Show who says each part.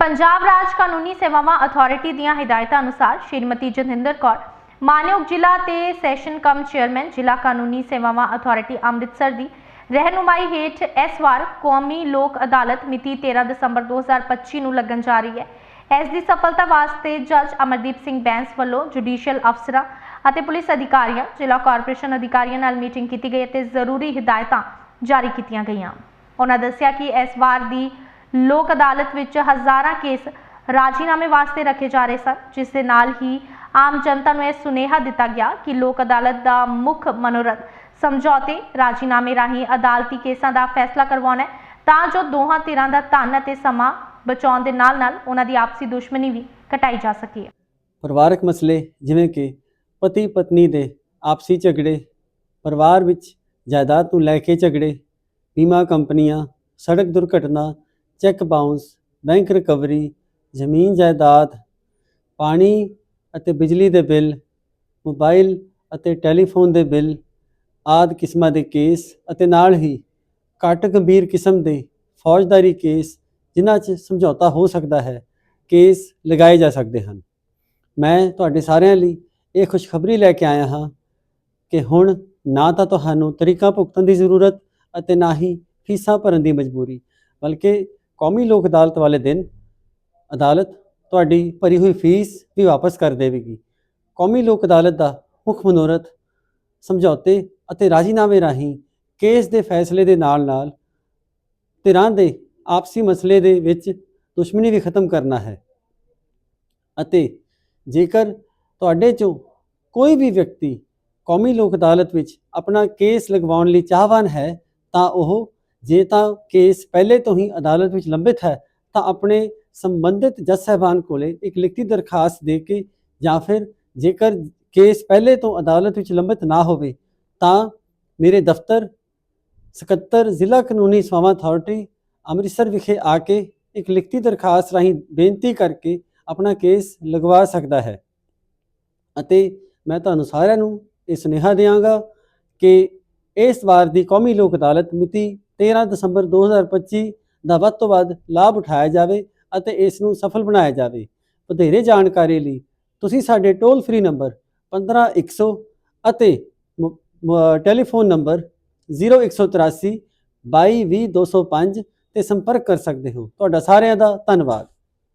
Speaker 1: ਪੰਜਾਬ ਰਾਜ ਕਾਨੂੰਨੀ ਸੇਵਾਵਾਂ ਅਥਾਰਟੀ ਦੀਆਂ ਹਦਾਇਤਾਂ ਅਨੁਸਾਰ ਸ਼੍ਰੀਮਤੀ ਜਤਿੰਦਰ ਕੌਰ, ਮਾਨਯੋਗ ਜ਼ਿਲ੍ਹਾ ਤੇ ਸੈਸ਼ਨ ਕਮ ਚੇਅਰਮੈਨ, ਜ਼ਿਲ੍ਹਾ ਕਾਨੂੰਨੀ ਸੇਵਾਵਾਂ ਅਥਾਰਟੀ ਅੰਮ੍ਰਿਤਸਰ ਦੀ ਰਹਿਨੁਮਾਈ ਹੇਠ ਇਸ ਵਾਰ ਕੌਮੀ ਲੋਕ ਅਦਾਲਤ ਮਿਤੀ 13 ਦਸੰਬਰ 2025 ਨੂੰ ਲੱਗਣ ਜਾ ਰਹੀ ਹੈ। ਇਸ ਦੀ ਸਫਲਤਾ ਵਾਸਤੇ ਜੱਜ ਅਮਰਦੀਪ ਸਿੰਘ ਬੈਂਸ ਵੱਲੋਂ ਜੁਡੀਸ਼ੀਅਲ ਅਫਸਰਾਂ ਅਤੇ ਪੁਲਿਸ ਅਧਿਕਾਰੀਆਂ, ਜ਼ਿਲ੍ਹਾ ਕਾਰਪੋਰੇਸ਼ਨ ਅਧਿਕਾਰੀਆਂ ਨਾਲ ਮੀਟਿੰਗ ਕੀਤੀ ਗਈ ਅਤੇ ਜ਼ਰੂਰੀ ਹਦਾਇਤਾਂ ਜਾਰੀ ਕੀਤੀਆਂ ਗਈਆਂ। ਉਹਨਾਂ ਦੱਸਿਆ ਕਿ ਇਸ ਵਾਰ ਦੀ ਲੋਕ ਅਦਾਲਤ ਵਿੱਚ ਹਜ਼ਾਰਾਂ ਕੇਸ ਰਾਜੀਨਾਮੇ ਵਾਸਤੇ ਰੱਖੇ ਜਾ ਰਹੇ ਸਨ, ਜਿਸ ਦੇ ਨਾਲ ਹੀ ਆਮ ਜਨਤਾ ਨੂੰ ਇਹ ਸੁਨੇਹਾ ਦਿੱਤਾ ਗਿਆ ਕਿ ਲੋਕ ਅਦਾਲਤ ਦਾ ਮੁੱਖ ਮਨੋਰਥ ਸਮਝੌਤੇ, ਰਾਜੀਨਾਮੇ ਰਾਹੀਂ ਅਦਾਲਤੀ ਕੇਸਾਂ ਦਾ ਫੈਸਲਾ ਕਰਵਾਉਣਾ ਹੈ, ਤਾਂ ਜੋ ਦੋਹਾਂ ਧਿਰਾਂ ਦਾ ਧਨ ਅਤੇ ਸਮਾਂ ਬਚਾਉਣ ਦੇ ਨਾਲ-ਨਾਲ ਉਹਨਾਂ ਦੀ ਆਪਸੀ ਦੁਸ਼ਮਣੀ ਵੀ ਘਟਾਈ ਜਾ ਸਕੇ।
Speaker 2: ਪਰਿਵਾਰਕ ਮਸਲੇ ਜਿਵੇਂ ਕਿ ਪਤੀ ਪਤਨੀ ਦੇ ਆਪਸੀ ਝਗੜੇ, ਪਰਿਵਾਰ ਵਿੱਚ ਜਾਇਦਾਦ ਨੂੰ ਲੈ ਕੇ ਝਗੜੇ, ਬੀਮਾ ਕੰਪਨੀਆਂ, ਸੜਕ ਦੁਰਘਟਨਾ ਚੈੱਕ ਬਾਉਂਸ ਬੈਂਕ ਰਿਕਵਰੀ, ਜ਼ਮੀਨ ਜਾਇਦਾਦ, ਪਾਣੀ ਅਤੇ ਬਿਜਲੀ ਦੇ ਬਿੱਲ, ਮੋਬਾਈਲ ਅਤੇ ਟੈਲੀਫੋਨ ਦੇ ਬਿੱਲ, ਆਦਿ ਕਿਸਮਾਂ ਦੇ ਕੇਸ ਅਤੇ ਨਾਲ ਹੀ ਘੱਟ ਗੰਭੀਰ ਕਿਸਮ ਦੇ ਫੌਜਦਾਰੀ ਕੇਸ, ਜਿਨ੍ਹਾਂ 'ਚ ਸਮਝੌਤਾ ਹੋ ਸਕਦਾ ਹੈ, ਕੇਸ ਲਗਾਏ ਜਾ ਸਕਦੇ ਹਨ। ਮੈਂ ਤੁਹਾਡੇ ਸਾਰਿਆਂ ਲਈ ਇਹ ਖੁਸ਼ਖਬਰੀ ਲੈ ਕੇ ਆਇਆ ਹਾਂ ਕਿ ਹੁਣ ਨਾ ਤਾਂ ਤੁਹਾਨੂੰ ਤਰੀਕਾ ਭੁਗਤਣ ਦੀ ਜ਼ਰੂਰਤ ਅਤੇ ਨਾ ਹੀ ਫੀਸਾਂ ਭਰਨ ਦੀ ਮਜਬੂਰੀ, ਬਲਕਿ ਕੌਮੀ ਲੋਕ ਅਦਾਲਤ ਵਾਲੇ ਦਿਨ ਅਦਾਲਤ ਤੁਹਾਡੀ ਭਰੀ ਹੋਈ ਫੀਸ ਵੀ ਵਾਪਸ ਕਰ ਦੇਵੇਗੀ। ਕੌਮੀ ਲੋਕ ਅਦਾਲਤ ਦਾ ਮੁੱਖ ਮਨੋਰਥ ਸਮਝੌਤੇ ਅਤੇ ਰਾਜੀਨਾਮੇ ਰਾਹੀਂ ਕੇਸ ਦੇ ਫੈਸਲੇ ਦੇ ਨਾਲ-ਨਾਲ ਧਿਰਾਂ ਦੇ ਆਪਸੀ ਮਸਲੇ ਦੇ ਵਿੱਚ ਦੁਸ਼ਮਣੀ ਵੀ ਖਤਮ ਕਰਨਾ ਹੈ ਅਤੇ ਜੇਕਰ ਤੁਹਾਡੇ ਚੋਂ ਕੋਈ ਵੀ ਵਿਅਕਤੀ ਕੌਮੀ ਲੋਕ ਅਦਾਲਤ ਵਿੱਚ ਆਪਣਾ ਕੇਸ ਲਗਵਾਉਣ ਲਈ ਚਾਹਵਾਨ ਹੈ ਤਾਂ ਉਹ ਜੇ ਤਾਂ ਕੇਸ ਪਹਿਲੇ ਤੋਂ ਹੀ ਅਦਾਲਤ ਵਿੱਚ ਲੰਬਿਤ ਹੈ, ਤਾਂ ਆਪਣੇ ਸੰਬੰਧਿਤ ਜੱਜ ਸਾਹਿਬਾਨ ਕੋਲੇ ਇੱਕ ਲਿਖਤੀ ਦਰਖਾਸਤ ਦੇ ਕੇ ਜਾਂ ਫਿਰ ਜੇਕਰ ਕੇਸ ਪਹਿਲੇ ਤੋਂ ਅਦਾਲਤ ਵਿੱਚ ਲੰਬਿਤ ਨਾ ਹੋਵੇ, ਤਾਂ ਮੇਰੇ ਦਫ਼ਤਰ, ਸਕੱਤਰ, ਜ਼ਿਲ੍ਹਾ ਕਾਨੂੰਨੀ ਸੇਵਾਵਾਂ ਅਥਾਰਟੀ, ਅੰਮ੍ਰਿਤਸਰ ਵਿਖੇ ਆ ਕੇ ਇੱਕ ਲਿਖਤੀ ਦਰਖਾਸਤ ਰਾਹੀਂ ਬੇਨਤੀ ਕਰਕੇ ਆਪਣਾ ਕੇਸ ਲਗਵਾ ਸਕਦਾ ਹੈ। ਅਤੇ ਮੈਂ ਤੁਹਾਨੂੰ ਸਾਰਿਆਂ ਨੂੰ ਇਹ ਸੁਨੇਹਾ ਦਿਆਂਗਾ ਕਿ ਇਸ ਵਾਰ ਦੀ ਕੌਮੀ ਲੋਕ ਅਦਾਲਤ ਮਿਤੀ 13 ਦਸੰਬਰ 2025 ਦਾ ਵੱਧ ਤੋਂ ਵੱਧ ਲਾਭ ਉਠਾਇਆ ਜਾਵੇ ਅਤੇ ਇਸ ਨੂੰ ਸਫਲ ਬਣਾਇਆ ਜਾਵੇ। ਵਧੇਰੇ ਜਾਣਕਾਰੀ ਲਈ ਤੁਸੀਂ ਸਾਡੇ ਟੋਲ ਫ੍ਰੀ ਨੰਬਰ 15100 ਅਤੇ ਮ- ਮ- ਟੈਲੀਫੋਨ ਨੰਬਰ 0183 2220 205 ਤੇ ਸੰਪਰਕ ਕਰ ਸਕਦੇ ਹੋ। ਤੁਹਾਡਾ ਸਾਰਿਆਂ ਦਾ ਧੰਨਵਾਦ।